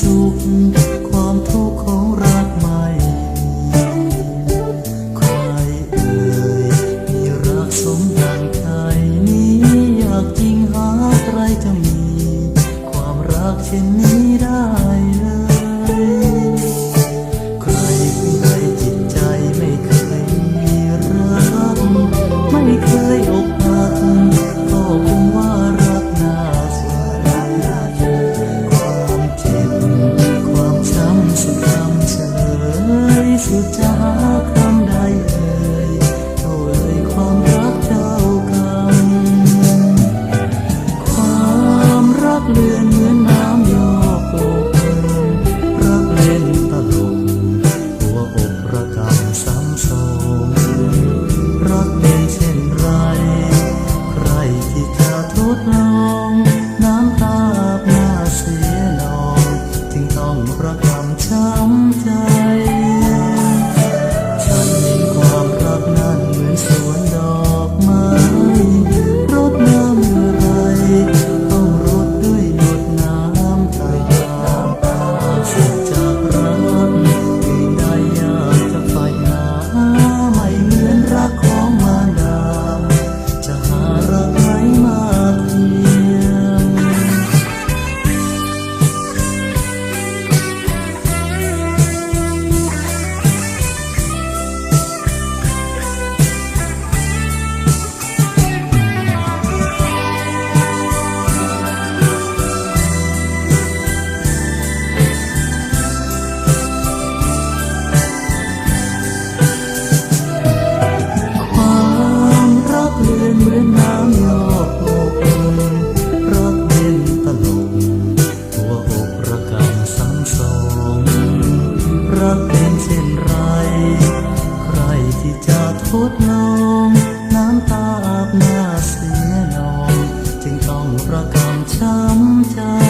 สุข สุดจะาครั้เอ่ยเท่ยความรักเจ้ากรรความรักเลือนเหมือนน้ำ ที่จะทดลงน้ำตาอาบหน้าเสียนอง จึงต้องประกำช้ำใจ